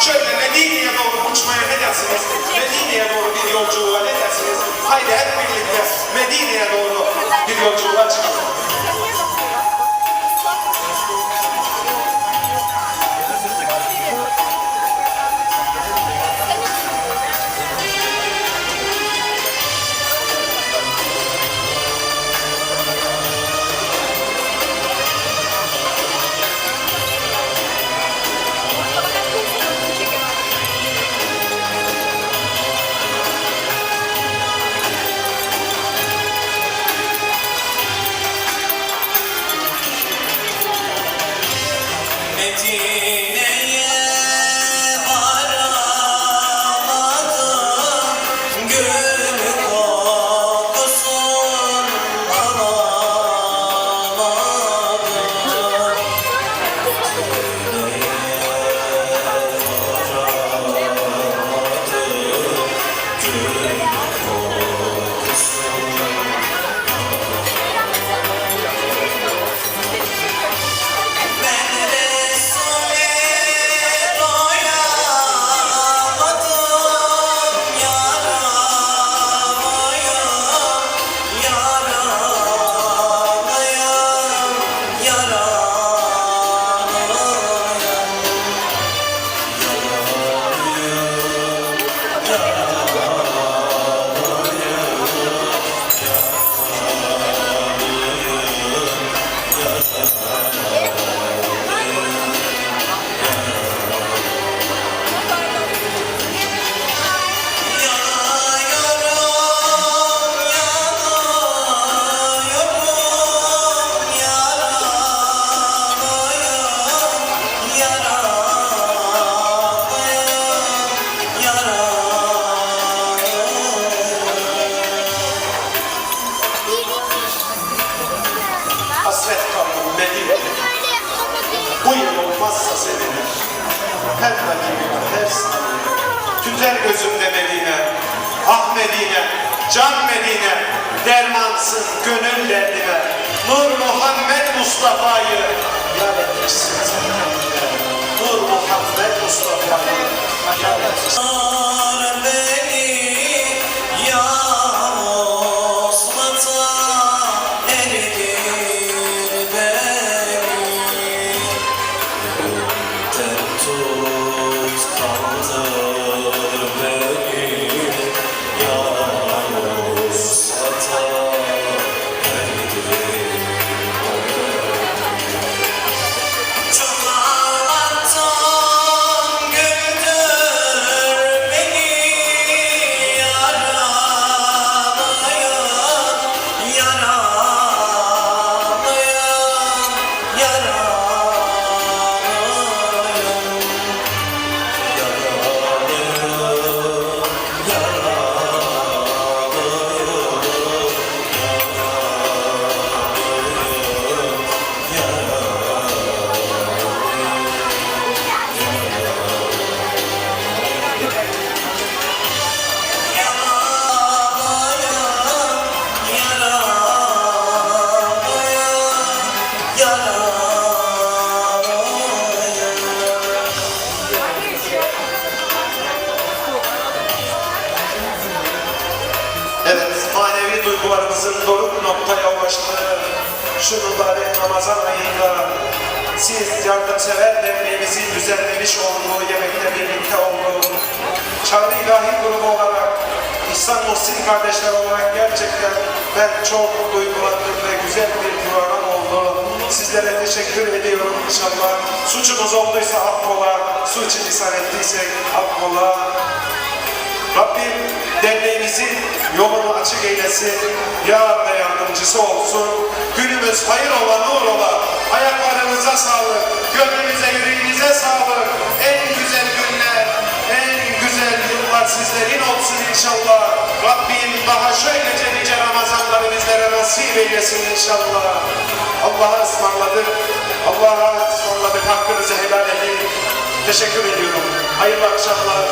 Şöyle Medine'ye doğru uçmaya ne dersiniz? Medine'ye doğru bir yolculuğa ne dersiniz? Haydi hep birlikte Yeah. Hasret kaldım Medine. Bu yıl olmazsa seninle. Her dakika, her saniye. Tüter gözümde Medine. Ah Medine, can Medine. Dermansın gönül derdine. Nur Muhammed Mustafa'yı yad manevi duygularımızın doruk noktaya ulaştığı şu mübarek Ramazan ayında siz yardımsever derneğimizin düzenlemiş olduğu yemekte birlikte olduğu Çağrı İlahi Grubu olarak İhsan Muhsin kardeşler olarak gerçekten ben çok duygulandım ve güzel bir program oldu. Sizlere teşekkür ediyorum inşallah. Suçumuz olduysa affola, suç lisan ettiysek affola. Rabbim derneğimizin yolunu açık eylesin. Yar ve yardımcısı olsun. Günümüz hayır ola, nur ola. Ayaklarınıza sağlık. Gönlünüze, yüreğinize sağlık. En güzel günler, en güzel yıllar sizlerin olsun inşallah. Rabbim daha şöylece nice Ramazanları bizlere nasip eylesin inşallah. Allah'a ısmarladık. Allah'a ısmarladık. Hakkınızı helal edin. Teşekkür ediyorum. Hayırlı akşamlar,